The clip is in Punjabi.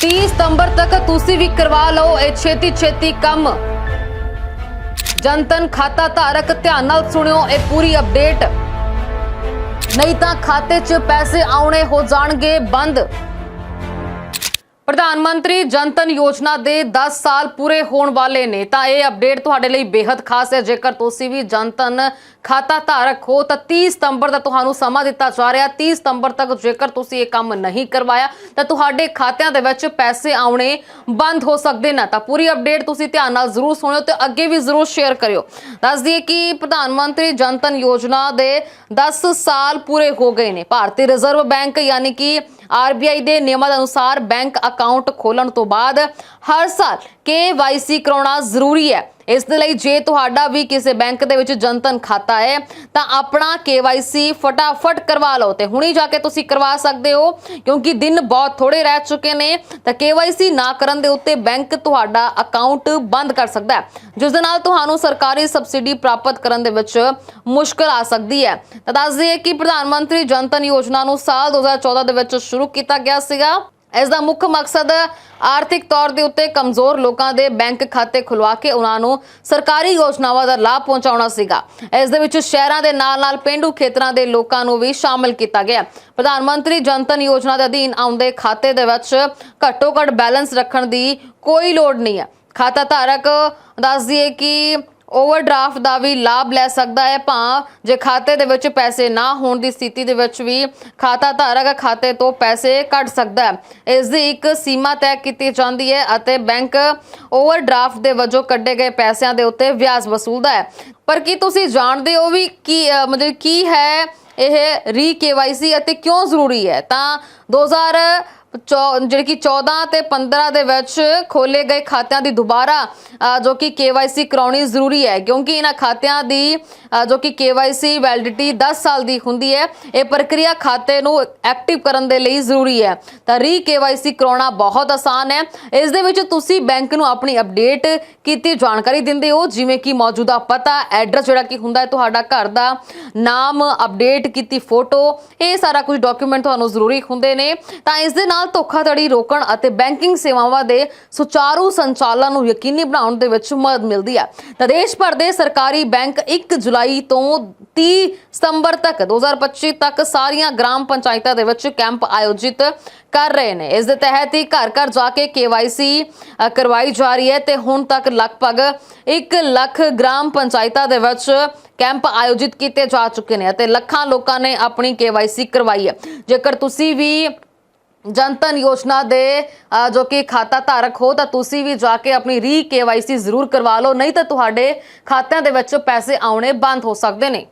30 ਸਤੰਬਰ ਤੱਕ ਤੁਸੀਂ ਵੀ ਕਰਵਾ ਲਓ ਇਹ ਛੇਤੀ ਛੇਤੀ ਕੰਮ। ਜਨਤਨ ਖਾਤਾ ਧਾਰਕ ਧਿਆਨ ਨਾਲ ਸੁਣਿਓ, ਇਹ ਪੂਰੀ ਅਪਡੇਟ ਨਹੀਂ ਤਾਂ ਖਾਤੇ 'ਚ ਪੈਸੇ ਆਉਣੇ ਹੋ ਜਾਣਗੇ ਬੰਦ। ਪ੍ਰਧਾਨ ਮੰਤਰੀ ਜਨਤਨ ਯੋਜਨਾ ਦੇ 10 ਸਾਲ ਪੂਰੇ ਹੋਣ ਵਾਲੇ ਨੇ ਤਾਂ ਇਹ ਅਪਡੇਟ ਤੁਹਾਡੇ ਲਈ ਬੇहद ਖਾਸ ਹੈ। ਜੇਕਰ ਤੁਸੀਂ ਵੀ ਜਨਤਨ ਖਾਤਾ ਧਾਰਕ ਹੋ ਤਾਂ 30 ਸਤੰਬਰ ਦਾ ਤੁਹਾਨੂੰ ਸਮਾਂ ਦਿੱਤਾ ਜਾ ਰਿਹਾ। 30 ਸਤੰਬਰ ਤੱਕ ਜੇਕਰ ਤੁਸੀਂ ਇਹ ਕੰਮ ਨਹੀਂ ਕਰਵਾਇਆ, ਤਾਂ ਤੁਹਾਡੇ ਖਾਤਿਆਂ ਦੇ ਵਿੱਚ ਪੈਸੇ ਆਉਣੇ ਬੰਦ ਹੋ ਸਕਦੇ ਨੇ। ਤਾਂ ਪੂਰੀ ਅਪਡੇਟ ਤੁਸੀਂ ਧਿਆਨ ਨਾਲ ਜ਼ਰੂਰ ਸੁਣਿਓ ਤੇ ਅੱਗੇ ਵੀ ਜ਼ਰੂਰ ਸ਼ੇਅਰ ਕਰਿਓ। ਦੱਸ ਦਈਏ ਕਿ ਪ੍ਰਧਾਨ ਮੰਤਰੀ ਜਨਤਨ ਯੋਜਨਾ ਦੇ 10 ਸਾਲ ਪੂਰੇ ਹੋ ਗਏ ਨੇ। ਭਾਰਤੀ ਰਿਜ਼ਰਵ ਬੈਂਕ ਯਾਨੀ ਕਿ ਆਰਬੀਆਈ ਦੇ ਨਿਯਮਾਂ ਦੇ ਅਨੁਸਾਰ ਬੈਂਕ ਅਕਾਊਂਟ ਖੋਲਣ ਤੋਂ ਬਾਅਦ ਹਰ ਸਾਲ KYC ਕਰਾਉਣਾ ਜ਼ਰੂਰੀ ਹੈ। ਇਸ ਦੇ ਲਈ ਜੇ ਤੁਹਾਡਾ ਵੀ ਕਿਸੇ ਬੈਂਕ ਦੇ ਵਿੱਚ ਜਨਤਨ ਖਾਤਾ ਹੈ, ਤਾਂ ਆਪਣਾ KYC ਫਟਾਫਟ ਕਰਵਾ ਲਓ ਤੇ ਹੁਣੇ ਜਾ ਕੇ ਤੁਸੀਂ ਕਰਵਾ ਸਕਦੇ ਹੋ, ਕਿਉਂਕਿ ਦਿਨ ਬਹੁਤ ਥੋੜੇ ਰਹਿ ਚੁੱਕੇ ਨੇ, ਤਾਂ KYC ਨਾ ਕਰਨ ਦੇ ਉੱਤੇ ਬੈਂਕ ਤੁਹਾਡਾ ਅਕਾਊਂਟ ਬੰਦ ਕਰ ਸਕਦਾ ਹੈ, ਜਿਸ ਦੇ ਨਾਲ ਤੁਹਾਨੂੰ ਸਰਕਾਰੀ ਸਬਸਿਡੀ ਪ੍ਰਾਪਤ ਕਰਨ ਦੇ ਵਿੱਚ ਮੁਸ਼ਕਲ ਆ ਸਕਦੀ ਹੈ। ਤਾਂ ਦੱਸ ਦਈਏ ਕਿ ਪ੍ਰਧਾਨ ਮੰਤਰੀ ਜਨਤਨ ਯੋਜਨਾ ਨੂੰ ਸਾਲ 2014 ਦੇ ਵਿੱਚ ਸ਼ੁਰੂ ਕੀਤਾ ਗਿਆ ਸੀਗਾ। ਇਸ ਦਾ ਮੁੱਖ ਮਕਸਦ ਆਰਥਿਕ ਤੌਰ ਦੇ ਉੱਤੇ ਕਮਜ਼ੋਰ ਲੋਕਾਂ ਦੇ ਬੈਂਕ ਖਾਤੇ ਖੁਲਵਾ ਕੇ ਉਹਨਾਂ ਨੂੰ ਸਰਕਾਰੀ ਯੋਜਨਾਵਾਂ ਦਾ ਲਾਭ ਪਹੁੰਚਾਉਣਾ ਸੀਗਾ। ਇਸ ਦੇ ਵਿੱਚ ਸ਼ਹਿਰਾਂ ਦੇ ਨਾਲ-ਨਾਲ ਪਿੰਡੂ ਖੇਤਰਾਂ ਦੇ ਲੋਕਾਂ ਨੂੰ ਵੀ ਸ਼ਾਮਲ ਕੀਤਾ ਗਿਆ। ਪ੍ਰਧਾਨ ਮੰਤਰੀ ਜਨਤਨ ਯੋਜਨਾ ਦੇ ਅਧੀਨ ਆਉਂਦੇ ਖਾਤੇ ਦੇ ਵਿੱਚ ਘੱਟੋ-ਘੱਟ ਬੈਲੈਂਸ ਰੱਖਣ ਦੀ ਕੋਈ ਲੋੜ ਨਹੀਂ ਹੈ। ਖਾਤਾ ਧਾਰਕ ਦੱਸ ਦਈਏ ਕਿ ਓਵਰਡਰਾਫਟ ਦਾ ਵੀ ਲਾਭ ਲੈ ਸਕਦਾ ਹੈ। ਭਾਂ ਜੇ ਖਾਤੇ ਦੇ ਵਿੱਚ ਪੈਸੇ ਨਾ ਹੋਣ ਦੀ ਸਥਿਤੀ ਦੇ ਵਿੱਚ ਵੀ ਖਾਤਾ ਧਾਰਕ ਖਾਤੇ ਤੋਂ ਪੈਸੇ ਕੱਢ ਸਕਦਾ ਹੈ। ਇਸ ਦੀ ਇੱਕ ਸੀਮਾ ਤੈਅ ਕੀਤੀ ਜਾਂਦੀ ਹੈ ਅਤੇ ਬੈਂਕ ਓਵਰਡਰਾਫਟ ਦੇ ਵਜੋਂ ਕੱਢੇ ਗਏ ਪੈਸਿਆਂ ਦੇ ਉੱਤੇ ਵਿਆਜ ਵਸੂਲਦਾ ਹੈ। ਪਰ ਕੀ ਤੁਸੀਂ ਜਾਣਦੇ ਹੋ ਵੀ ਕੀ ਮਤਲਬ ਕੀ ਹੈ ਇਹ ਰੀ ਕੇਵਾਈਸੀ ਅਤੇ ਕਿਉਂ ਜ਼ਰੂਰੀ ਹੈ? ਤਾਂ 2000 ਚੌ- ਜਿਹੜੀ ਕਿ 14 ਤੇ 15 ਦੇ ਵਿੱਚ ਖੋਲੇ ਗਏ ਖਾਤਿਆਂ ਦੀ ਦੁਬਾਰਾ ਜੋ ਕਿ KYC ਕਰਾਉਣੀ ਜ਼ਰੂਰੀ ਹੈ, ਕਿਉਂਕਿ ਇਹਨਾਂ ਖਾਤਿਆਂ ਦੀ ਜੋ ਕਿ KYC ਵੈਲਿਡਿਟੀ 10 ਸਾਲ ਦੀ ਹੁੰਦੀ ਹੈ, ਇਹ ਪ੍ਰਕਿਰਿਆ ਖਾਤੇ ਨੂੰ ਐਕਟਿਵ ਕਰਨ ਦੇ ਲਈ ਜ਼ਰੂਰੀ ਹੈ। ਤਾਂ ਰੀ KYC ਕਰਾਉਣਾ ਬਹੁਤ ਆਸਾਨ ਹੈ। ਇਸ ਦੇ ਵਿੱਚ ਤੁਸੀਂ ਬੈਂਕ ਨੂੰ ਆਪਣੀ ਅਪਡੇਟ ਕੀਤੀ, ਜਾਣਕਾਰੀ ਦਿੰਦੇ ਹੋ, ਜਿਵੇਂ ਕਿ ਮੌਜੂਦਾ ਪਤਾ, ਐਡਰੈਸ ਜਿਹੜਾ ਕਿ ਹੁੰਦਾ ਹੈ, ਤੁਹਾਡਾ ਘਰ ਦਾ ਨਾਮ, ਅਪਡੇਟ ਕੀਤੀ ਫੋਟੋ, ਇਹ ਸਾਰਾ ਕੁਝ ਡਾਕੂਮੈਂਟ ਤੁਹਾਨੂੰ ਜ਼ਰੂਰੀ ਹੁੰਦੇ ਨੇ। ਤਾਂ ਇਸ ਦੇ ਨਾਲ ਧੋਖਾਧੜੀ ਰੋਕਣ ਅਤੇ ਬੈਂਕਿੰਗ ਸੇਵਾਵਾਂ ਦੇ ਸੁਚਾਰੂ ਸੰਚਾਲਨ ਨੂੰ ਯਕੀਨੀ ਬਣਾਉਣ ਦੇ ਵਿੱਚ ਮਦਦ ਮਿਲਦੀ ਹੈ। ਤਾਂ ਦੇਸ਼ ਭਰ ਦੇ ਸਰਕਾਰੀ ਬੈਂਕ 1 ਜੁਲਾਈ ਤੋਂ 30 ਸਤੰਬਰ ਤੱਕ 2025 ਤੱਕ ਸਾਰੀਆਂ ਗ੍ਰਾਮ ਪੰਚਾਇਤਾਂ ਦੇ ਵਿੱਚ ਕੈਂਪ ਆਯੋਜਿਤ ਕਰ ਰਹੇ ਨੇ। ਇਸ ਦੇ ਤਹਿਤ ਹੀ ਘਰ ਘਰ ਜਾ ਕੇ KYC ਅ, ਕਰਵਾਈ ਜਾ ਰਹੀ ਹੈ ਤੇ ਹੁਣ ਤੱਕ ਲਗਭਗ 1 ਲੱਖ ਗ੍ਰਾਮ ਪੰਚਾਇਤਾਂ ਦੇ ਵਿੱਚ ਕੈਂਪ ਆਯੋਜਿਤ ਕੀਤੇ ਜਾ ਚੁੱਕੇ ਨੇ ਅਤੇ ਲੱਖਾਂ ਲੋਕਾਂ ਨੇ ਆਪਣੀ KYC ਕਰਵਾਈ ਹੈ। ਜੇਕਰ ਤੁਸੀਂ ਵੀ ਜਨਤਨ ਯੋਜਨਾ ਦੇ ਜੋ ਕਿ ਖਾਤਾ ਧਾਰਕ ਹੋ, ਤਾਂ ਤੁਸੀਂ ਵੀ ਜਾ ਕੇ ਆਪਣੀ ਰੀ KYC ਜ਼ਰੂਰ ਕਰਵਾ ਲਓ, ਨਹੀਂ ਤਾਂ ਤੁਹਾਡੇ ਖਾਤਿਆਂ ਦੇ ਵਿੱਚ ਪੈਸੇ ਆਉਣੇ ਬੰਦ ਹੋ ਸਕਦੇ ਨੇ।